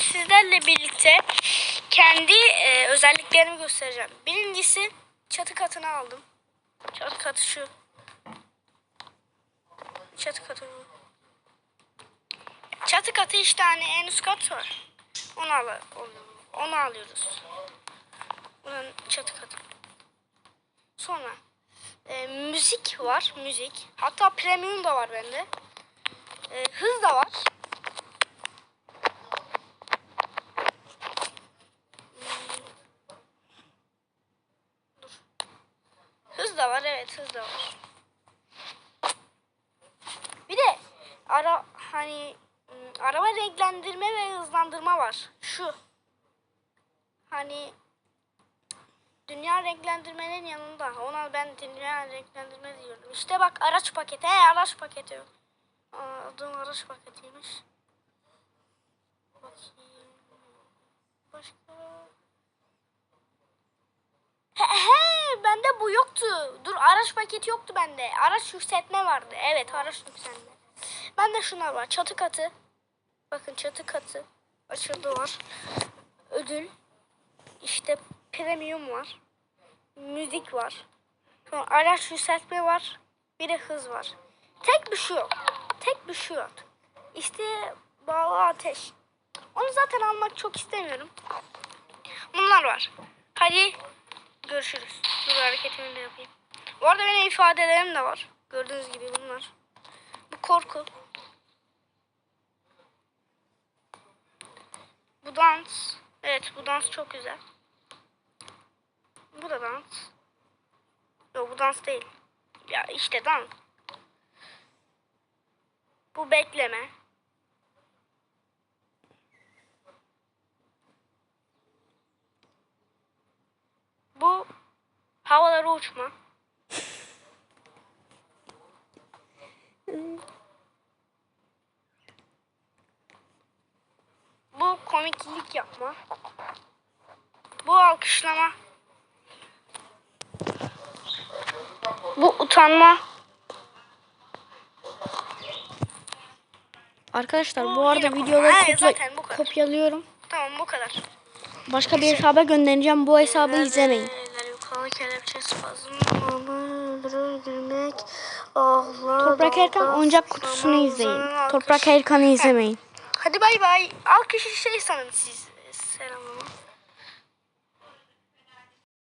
sizlerle birlikte kendi e, özelliklerimi göstereceğim. Birincisi çatı katını aldım. Çatı katı şu. Çatı katı bu. Çatı katı işte hani en üst kat var. Onu, al onu alıyoruz. Bunun çatı katı. Sonra e, müzik var. Müzik. Hatta premium da var bende. E, hız da var. Dur. Hız da var evet hız da var. Bir de ara hani ım, araba renklendirme ve hızlandırma var. Şu. Hani dünya renklendirmenin yanında. Ona ben dünya renklendirme diyorum. İşte bak araç paketi. He araç paketi. Aa, Adım araç paketiymiş. Bakayım. Başka. He, he bende bu yoktu. Dur araç paketi yoktu bende. Araç yükseltme vardı. Evet araç yükseltme. Bende şunlar var. Çatı katı. Bakın çatı katı. Açıldı var. Ödül. İşte premium var. Müzik var. Sonra araç yükseltme var. Bir de hız var. Tek bir şey yok. Tek bir şey yok. İşte bağlı ateş. Onu zaten almak çok istemiyorum. Bunlar var. Hadi görüşürüz. Dur hareketimi de yapayım. Bu arada benim ifadelerim de var. Gördüğünüz gibi bunlar. Bu korku. Bu dans. Evet bu dans çok güzel. Bu da dans. Yok bu dans değil. Ya işte dans. Bu bekleme. Bu havalara uçma. Bu komiklik yapma. Bu alkışlama. Bu utanma. Arkadaşlar Bu bu arada videoları kopya. kopyalıyorum. Tamam bu kadar. Başka bir hesaba göndereceğim. Bu hesabı izlemeyin. Öldürmek, Toprak Erkan oyuncak kutusunu izleyin. Toprak Erkan'ı izlemeyin. Hadi bay bay. Alkışı şey sanın siz.